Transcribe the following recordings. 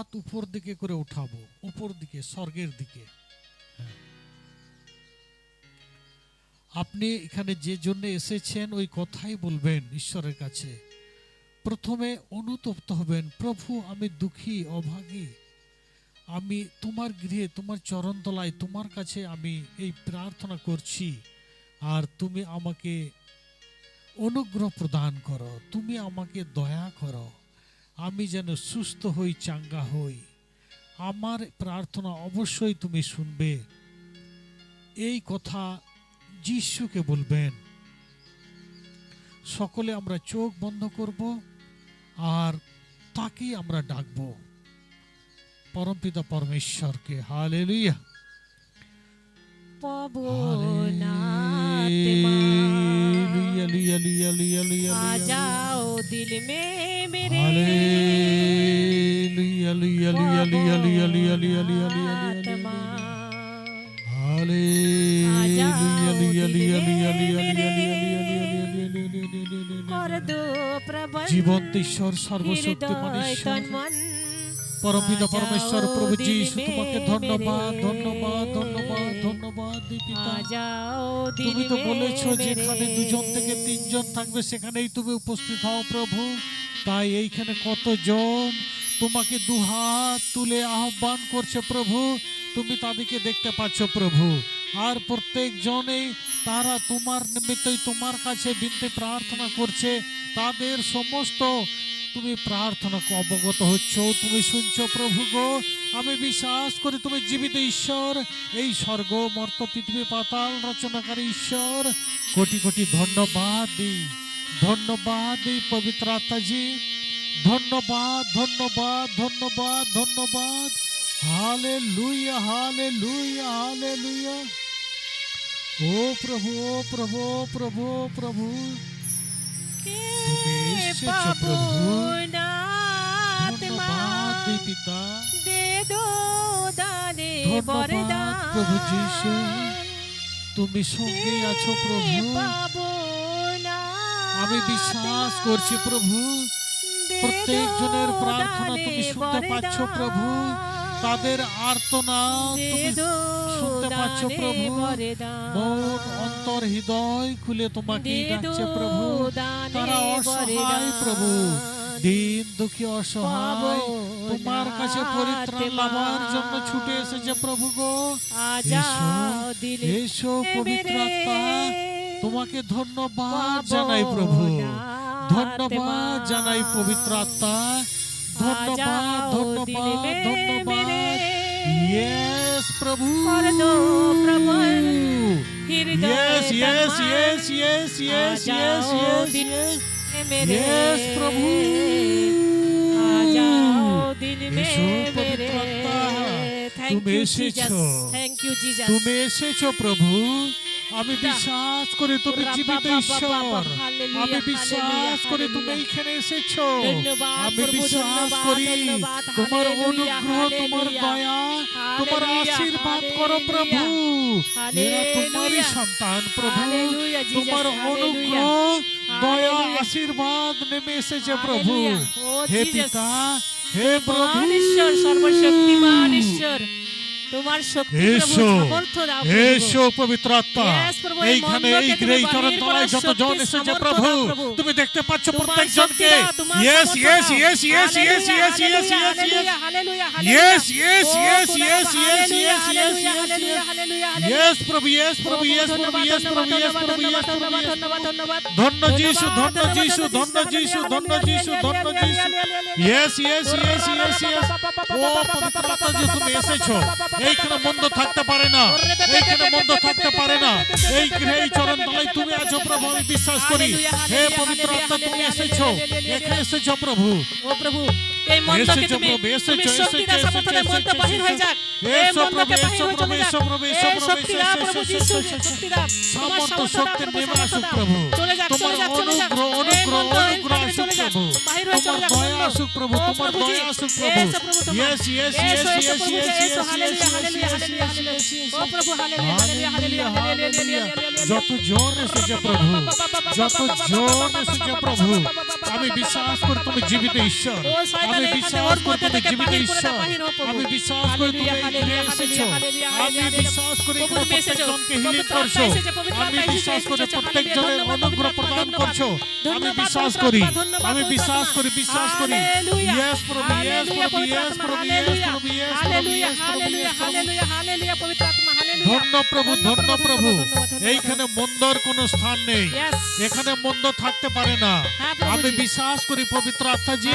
হাত উপর দিকে করে উঠাবো, উপর দিকে, স্বর্গের দিকে। হ্যাঁ। আপনি এখানে যে জন্য এসেছেন ওই কথাই বলবেন ঈশ্বরের কাছে। প্রথমে অনুতপ্ত হবেন, প্রভু, আমি দুঃখী, অভাগী। আমি তোমার গৃহে, তোমার চরণতলায়, তোমার কাছে আমি এই প্রার্থনা করছি। আর তুমি আমাকে অনুগ্রহ প্রদান করো, তুমি আমাকে দয়া করো। আমি যেন সুস্থ হই চাঙ্গা হই। আমার প্রার্থনা অবশ্যই তুমি শুনবে। এই কথা যিশুকে বলবেন। সকলে আমরা চোখ বন্ধ করব আর তাকেই আমরা ডাকব। পরমপিতা পরমেশ্বরকে হালে লুইয়া লুইয়া যাও দিল মে জীবন্ত ঈশ্বর পরমেশ্বর প্রভু তোমাকে ধন্যবাদ ধন্যবাদ ধন্যবাদ ধন্যবাদ তুমি তো বলেছ যেখানে দুজন থেকে তিনজন থাকবে সেখানেই তুমি উপস্থিত হও প্রভু তাই এইখানে কতজন তোমাকে দুহাত তুলে আহ্বান করছে, প্রভু, তুমি তাদেরকে দেখতে পাচ্ছ, প্রভু। আর প্রত্যেক জনেই তারা তোমার নিমিত্তই তোমার কাছে বিনতে প্রার্থনা করছে। তাদের সমস্ত তুমি প্রার্থনা অবগত হচ্ছ, তুমি শুনছো, প্রভু গো। আমি বিশ্বাস করি তুমি জীবিত ঈশ্বর। এই স্বর্গ, মর্ত, পৃথিবী, পাতাল, রচনাকারী ঈশ্বর। কোটি কোটি ধন্যবাদ দিই। ধন্যবাদ এই পবিত্র আত্মাজি। ধন্যবাদ ধন্যবাদ ধন্যবাদ ধন্যবাদ। হালে লুইয়া হালে লুইয়া হালে লুইয়া ও প্রভু ও প্রভু। প্রভু। প্রভু প্রভু পিতা। প্রভু যিশু। তুমি সঙ্গে আছো প্রভু। আমি বিশ্বাস করছি প্রভু। প্রত্যেক জনের প্রার্থনা তুমি শুনতে পাচ্ছ প্রভু। তাদের আর্তনা তুমি শুনতে পাচ্ছ প্রভু। মন অন্তর হৃদয় খুলে তোমাকে ডাকছে প্রভু। তারা অসহায় প্রভু। দিন দুঃখী অসহায়। তোমার কাছে পরিত্রাণ লাভার জন্য ছুটে এসেছে প্রভু গো। এসো পবিত্র আত্মা। তোমাকে ধন্যবাদ জানাই প্রভু ধন্যবাদ জানাই পবিত্র আত্মা ধন্যবাদ ধন্যবাদ ধন্যবাদ ইয়েস প্রভু yes yes yes yes yes yes yes yes প্রভু তুমি এসেছো তুমি এসেছো প্রভু আমি বিশ্বাস করি তুমি জীবিত ঈশ্বর। আমি বিশ্বাস করি তুমি। এইখানে এসেছ। আমি বিশ্বাস করি তোমার অনুগ্রহ তোমার দয়া তোমার আশীর্বাদ করো প্রভু। এরা তোমারই সন্তান প্রভু। তোমার অনুগ্রহ দয়া আশীর্বাদ নেমে এসেছে প্রভু। হে জিসাস। পিতা হে প্রভু। ঈশ্বর সর্বশক্তিমান ঈশ্বর। তোমার শক্তি প্রভু সামর্থ্য দাও এসো পবিত্র আত্মা এইখানে এই মণ্ডপকে গ্রে তুমি চরণ বাহির তলায় করার যত জন শক্তি, এসেছে প্রভু তুমি দেখতে পাচ্ছ তোমার প্রত্যেক শক্তি জনকে দাও, তোমার yes yes. Yes yes yes yes yes yes. Yes প্রভু ইয়েস প্রভু ইয়েস প্রভু ইয়েস প্রভু ইয়েস প্রভু ইয়েস ধন্যবাদ, ধন্যবাদ, ধন্যবাদ। ধন্য যিশু ধন্য যিশু ধন্য যিশু ধন্য যিশু ধন্য যিশু yes yes yes yes yes ও পবিত্র আত্মা যে তুমি এসেছ এইখানে মন্দ থাকতে পারে না। এইখানে মন্দ থাকতে পারে না। এই এই চরণ তলায় তুমি আছো প্রভু, আমি বিশ্বাস করি। হে পবিত্র আত্মা, তুমি এসেছ। এখানে এসেছ প্রভু। ও প্রভু এই মন্দকে তুমি তুমি শক্তি দা সমর্থনে মন্ত বাহির হয়ে যাক এই মন্দকে বাহির হয়ে চলে যাক এই শক্তি দা প্রভু যিশু শক্তি দা তোমার শক্তি নিয়ে আসুক প্রভু চলে যাক চলে যাক চলে যাক এই মন্ত অনুগ্রহ চলে যাক বাহির হয়ে চলে যাক দয়া আসুক প্রভু তোমার দয়া আসুক প্রভু yes yes yes yes yes yes hallelujah hallelujah hallelujah hallelujah ও প্রভু হালেলুয়া হালেলুয়া হালেলুয়া হালেলুয়া যত জোরে সুজে প্রভু যত জোরে সুজে প্রভু আমি বিশ্বাস করি তুমি জীবিত ঈশ্বর আমি বিশ্বাস ওর করি মধ্যে তুমি জীবিত ঈশ্বর। আমি বিশ্বাস করি তুমি এখানে এসেছ। আমি বিশ্বাস করি তুমি। প্রত্যেকজনকে হিলিং করছ। আমি বিশ্বাস করি প্রত্যেকজনের অনুগ্রহ প্রদান করছ। আমি বিশ্বাস করি। আমি বিশ্বাস। করি বিশ্বাস করি। ইয়েস প্রভু ইয়েস প্রভু ইয়েস প্রভু ইয়েস প্রভু ইয়েস প্রভু হালেলুয়া, হালেলুয়া, হালেলুয়া, হালেলুয়া, পবিত্র আত্মা। ধন্য প্রভু ধন্য প্রভু এইখানে মন্দর কোনো স্থান নেই। এখানে মন্দ থাকতে পারে না। হ্যাঁ, আমি বিশ্বাস করি পবিত্র আত্মাজি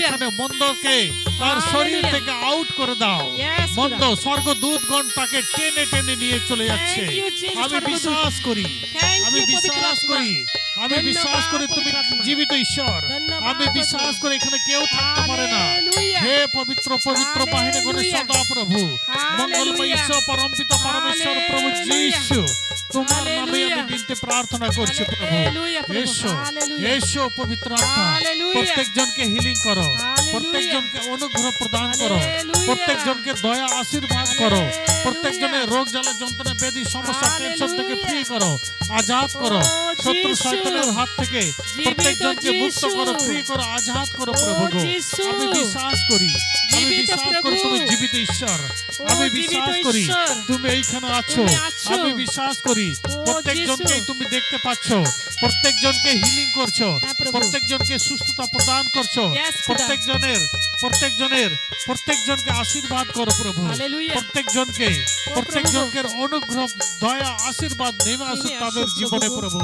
এখানে মন্দকে তার শরীর থেকে আউট করে দাও। মন্দ স্বর্গ দুধ গণ তাকে টেনে টেনে নিয়ে চলে যাচ্ছে। আমি বিশ্বাস করি। আমি বিশ্বাস করি। আমি বিশ্বাস করি তুমি জীবিত ঈশ্বর। আমি বিশ্বাস। করি এখানে কেউ থাকতে পারে না। হে পবিত্র পবিত্র বাহিনী গণেশ. সদা প্রভু। মঙ্গলময়. ঈশ্বর পরমপিত পরমেশ্বর প্রভু. যীশু। তোমার নামে আমি প্রার্থনা করছি প্রভু। এসো এসো পবিত্র আত্মা। প্রত্যেকজনকে হিলিং করো। Hallelujah. প্রত্যেকজনকে অনুগ্রহ প্রদান করো প্রত্যেক জনকে দয়া আশীর্বাদ করো প্রত্যেক জনের রোগ জ্বালা যন্ত্রণা ব্যাধি সমস্যা টেনশন থেকে. ফ্রি করো আজাদ করো Oh, শত্রু. শয়তানের হাত থেকে প্রত্যেকজনকে মুক্ত Jesus. করো ফ্রি করো আজাদ করো প্রভু আমি বিশ্বাস করি আমি জীবিত বিশ্বাস করি তুমি জীবিত ঈশ্বর। আমি বিশ্বাস করি তুমি এইখানে আছো। আমি বিশ্বাস করি। প্রত্যেকজনকে তুমি দেখতে পাচ্ছ। প্রত্যেকজনকে হিলিং করছ। হ্যাঁ, প্রত্যেকজনকে সুস্থতা প্রদান করছ। প্রত্যেকজনের প্রত্যেকজনের প্রত্যেকজনকে আশীর্বাদ করো প্রভু. প্রত্যেকজনকে প্রত্যেকজনকে অনুগ্রহ দয়া আশীর্বাদ নেমে আসুক তাদের জীবনে প্রভু।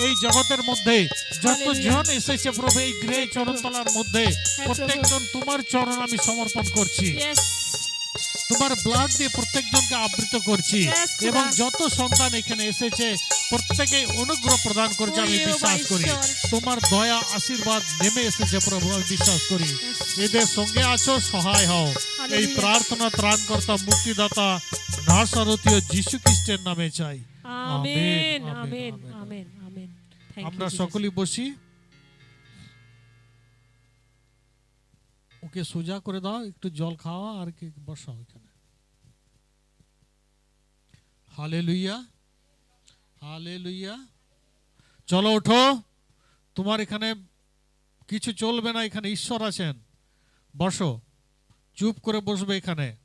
এই জগতের মধ্যে যত Hallelujah. জন এসেছে প্রভু এই গৃহে চরণতলার মধ্যে প্রত্যেকজন তোমার চরণ আমি সমর্পণ করছি। তোমার ব্লাড দিয়ে প্রত্যেকজনকে আবৃত করছি। এবং যত সন্তান এখানে এসেছে প্রত্যেকে অনুগ্রহ প্রদান করছে আমি বিশ্বাস করি। তোমার দয়া আশীর্বাদ নেমে এসেছে প্রভু আমি বিশ্বাস করি। এদের সঙ্গে আছো সহায় হও। এই. প্রার্থনা ত্রাণকর্তা মুক্তিদাতা নাসারথীয় যীশু খ্রিস্টের নামে চাই। Amen amen, amen. আমেন। আমরা. সকলেই বসি। ওকে সোজা করে দাও, একটু জল খাওয়া আর কি বসাও এখানে। হালে লুইয়া হালে লুইয়া চলো ওঠো, তোমার এখানে কিছু চলবে না, এখানে ঈশ্বর আছেন। বসো, চুপ করে বসবে এখানে।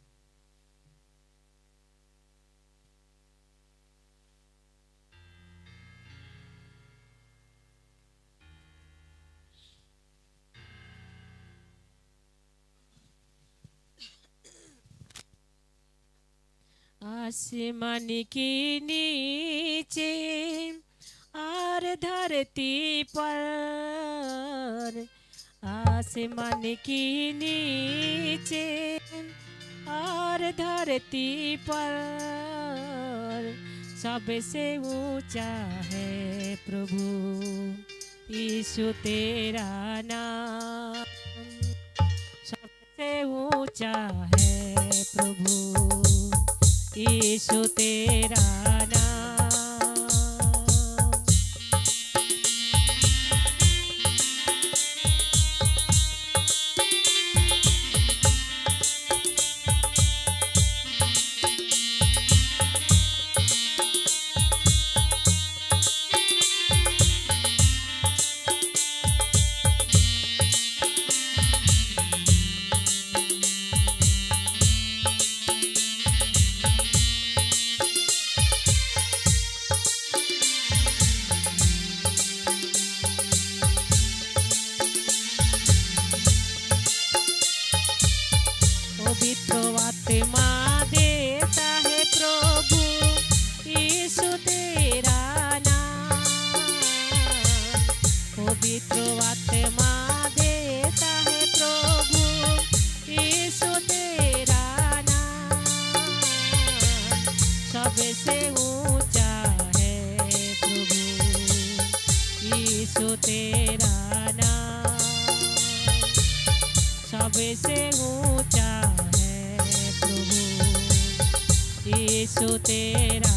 आसमान के नीचे और धरती पर। आसमान के नीचे और धरती पर। सबसे ऊँचा है प्रभु, यीशु तेरा नाम। सबसे ऊँचा है प्रभु। യേശു തേരാനാ. सुतेरा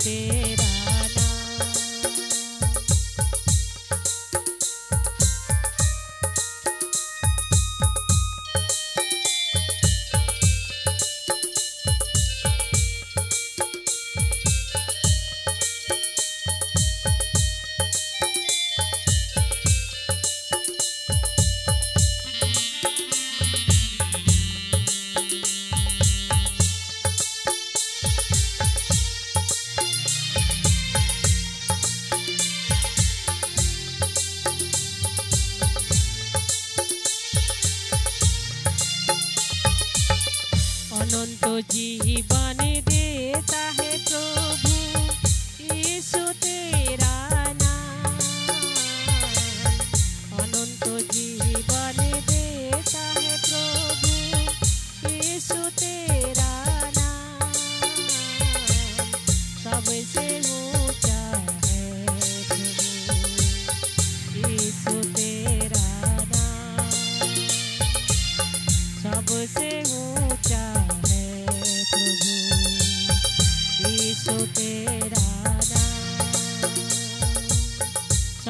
तेरा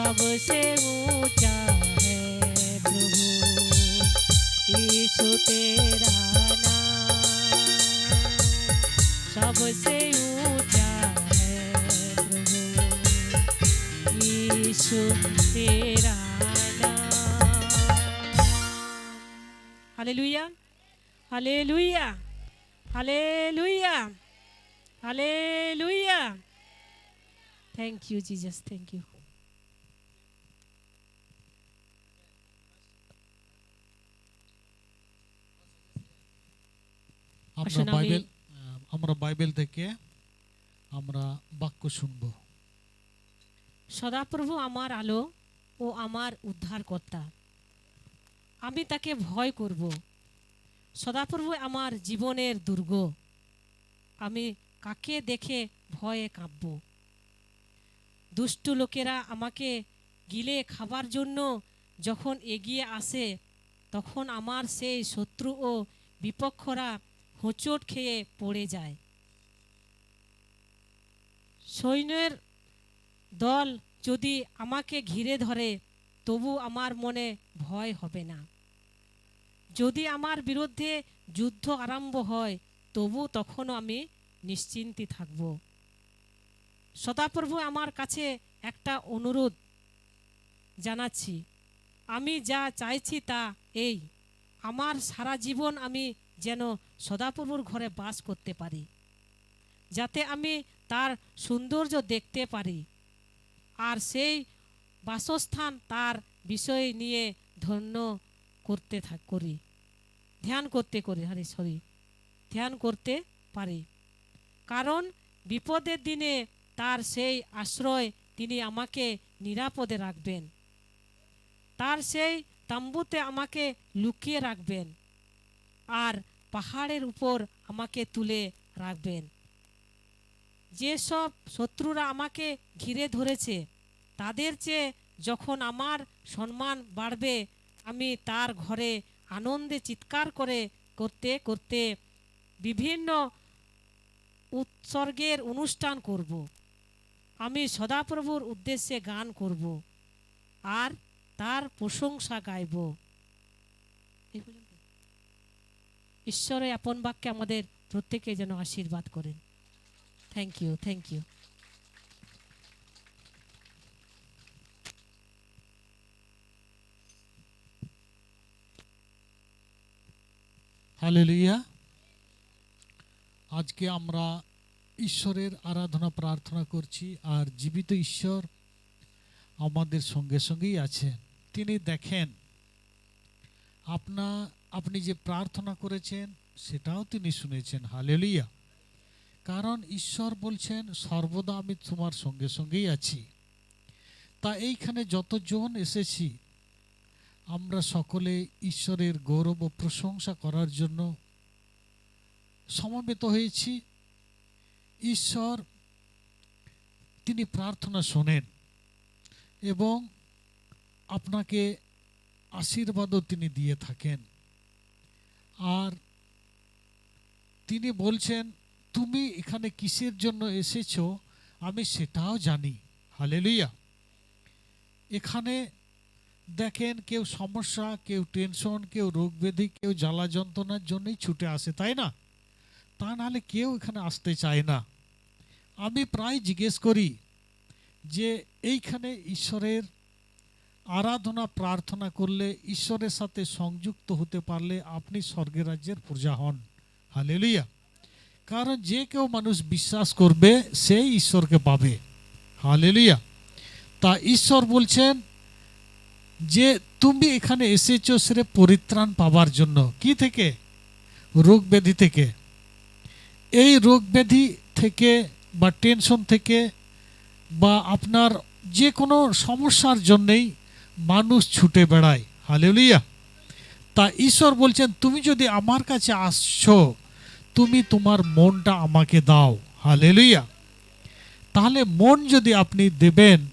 सबसे ऊंचा है प्रभु यीशु तेरा नाम सबसे ऊंचा है प्रभु यीशु तेरा Hallelujah. Hallelujah. Hallelujah. Hallelujah. Thank you, Jesus. Thank you. আমরা বাইবেল আমরা বাইবেল থেকে আমরা বাক্য শুনব। সদাপ্রভু আমার আলো ও আমার উদ্ধারকর্তা। আমি তাকে ভয় করব। সদাপ্রভু আমার জীবনের দুর্গ। আমি কাকে দেখে ভয়ে কাঁপব? দুষ্টু লোকেরা আমাকে গিলে খাবার জন্য যখন এগিয়ে আসে তখন আমার সেই শত্রু ও বিপক্ষরা হোঁচট খেয়ে পড়ে যায়। সৈন্যের দল যদি আমাকে ঘিরে ধরে, তবু আমার মনে ভয় হবে না। যদি আমার বিরুদ্ধে যুদ্ধ আরম্ভ হয়, তবু তখনও আমি নিশ্চিন্তি থাকব। সদাপ্রভু আমার কাছে একটা অনুরোধ জানাচ্ছি। আমি যা চাইছি তা এই, আমার সারা জীবন আমি যেন সদাপ্রভুর ঘরে বাস করতে পারি, যাতে আমি তার সৌন্দর্য দেখতে পারি আর সেই বাসস্থান তার বিষয় নিয়ে ধন্য করতে থাক করি, ধ্যান করতে করি আরে সরি, ধ্যান করতে পারি। কারণ বিপদের দিনে তার সেই আশ্রয় তিনি আমাকে নিরাপদে রাখবেন, তার সেই তাম্বুতে আমাকে লুকিয়ে রাখবেন আর পাহাড়ের উপর আমাকে তুলে রাখবেন। যেসব শত্রুরা আমাকে ঘিরে ধরেছে, তাদের চেয়ে যখন আমার সম্মান বাড়বে, আমি তার ঘরে আনন্দে চিৎকার করে করতে করতে বিভিন্ন উৎসর্গের অনুষ্ঠান করব। আমি সদাপ্রভুর উদ্দেশ্যে গান করব আর তার প্রশংসা গাইব এই পর্যন্ত। ঈশ্বরের আপন বাক্যে আমাদের প্রত্যেকে যেন আশীর্বাদ করেন। Thank you thank you hallelujah আজকে আমরা ঈশ্বরের আরাধনা, প্রার্থনা করছি আর জীবিত ঈশ্বর আমাদের সঙ্গে সঙ্গেই আছেন। তিনি দেখেন, আপনা আপনি যে প্রার্থনা করেছেন, সেটাও তিনি শুনেছেন। হালেলুয়া। কারণ ঈশ্বর বলছেন, সর্বদা আমি তোমার সঙ্গে সঙ্গেই আছি। তা এইখানে যতজন এসেছি, আমরা সকলে ঈশ্বরের গৌরব ও প্রশংসা করার জন্য সমবেত হয়েছি। ঈশ্বর, তিনি প্রার্থনা শোনেন এবং আপনাকে আশীর্বাদও তিনি দিয়ে থাকেন। আর তিনি বলছেন, তুমি এখানে কিসের জন্য এসেছ? আমি সেটাও জানি। হালেলুয়া। এখানে দেখেন কেউ সমস্যা, কেউ টেনশন, কেউ রোগ ব্যাধি কেউ জ্বালা যন্ত্রণার জন্যই ছুটে আসে, তাই না? তা নাহলে কেউ এখানে আসতে চায় না। আমি প্রায় জিজ্ঞেস করি যে, এইখানে ঈশ্বরের আরাধনা, প্রার্থনা করলে ঈশ্বরের সাথে সংযুক্ত হতে পারলে আপনি স্বর্গের রাজ্যের প্রজা হন। হালেলুয়া। কারণ যে কেউ মানুষ বিশ্বাস করবে, সেই ঈশ্বরকে পাবে। হালেলুয়া। তা ঈশ্বর বলছেন যে, তুমি এখানে এসেছ সেরে পরিত্রাণ পাবার জন্য। কি থেকে? রোগ ব্যাধি থেকে। এই রোগ ব্যাধি থেকে বা টেনশন থেকে বা আপনার যে কোনো সমস্যার জন্যেই মানুষ ছুটে বেড়ায়। হালেলুইয়া তা ঈশ্বর বলছেন, তুমি যদি আমার কাছে আসছো, তুমি তোমার মনটা আমাকে দাও। হালেলুইয়া তাহলে মন যদি আপনি দেবেন,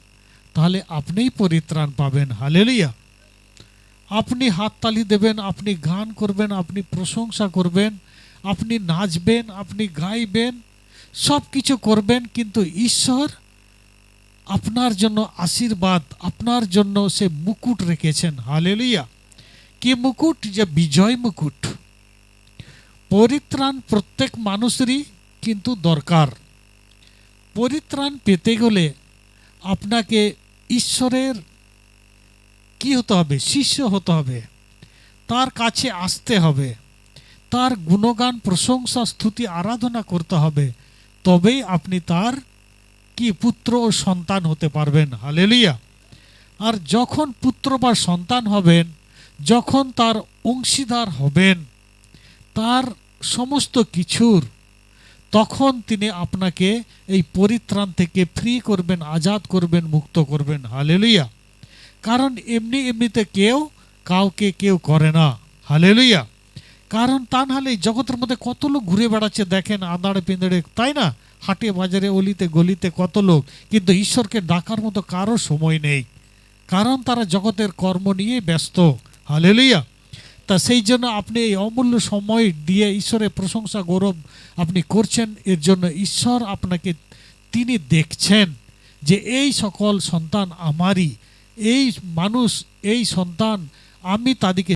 তাহলে আপনিই পরিত্রাণ পাবেন। হালেলুইয়া আপনি হাততালি দেবেন, আপনি গান করবেন, আপনি প্রশংসা করবেন, আপনি নাচবেন, আপনি গাইবেন সব কিছু করবেন, কিন্তু ঈশ্বর আপনার জন্য আশীর্বাদ, আপনার জন্য সে মুকুট রেখেছেন। হালেলুয়া। কি মুকুট? যে বিজয় মুকুট। পরিত্রাণ প্রত্যেক মানুষেরই কিন্তু দরকার। পরিত্রাণ পেতে গেলে আপনাকে ঈশ্বরের কি হতে হবে? শিষ্য হতে হবে। তার কাছে আসতে হবে। তার গুণগান, প্রশংসা, স্তুতি, আরাধনা করতে হবে। তবেই আপনি তার কি পুত্র ও সন্তান হতে পারবেন? হালেলুয়া। আর যখন পুত্র বা সন্তান হবেন, যখন তার অংশীদার হবেন, তার সমস্ত কিছুর, তখন তিনি আপনাকে এই পরিত্রাণ থেকে ফ্রি করবেন, আজাদ করবেন, মুক্ত করবেন। হালেলুয়া। কারণ এমনি এমনিতে কেউ কাউকে কেউ করে না। হালেলুয়া। কারণ তা নাহলে এই জগতের মধ্যে কত লোক ঘুরে বেড়াচ্ছে দেখেন আদাড়ে পেঁদড়ে তাই না? হাটে বাজারে, অলিতে গলিতে কত লোক, কিন্তু ঈশ্বরকে ডাকার মতো কারও সময় নেই। কারণ তারা জগতের কর্ম নিয়ে ব্যস্ত। হালেলুয়া! তা সেই জন্য আপনি এই অমূল্য সময় দিয়ে ঈশ্বরের প্রশংসা, গৌরব আপনি করছেন, এর জন্য ঈশ্বর আপনাকে, তিনি দেখছেন যে এই সকল সন্তান আমারই। এই মানুষ, এই সন্তান আমি তাদেরকে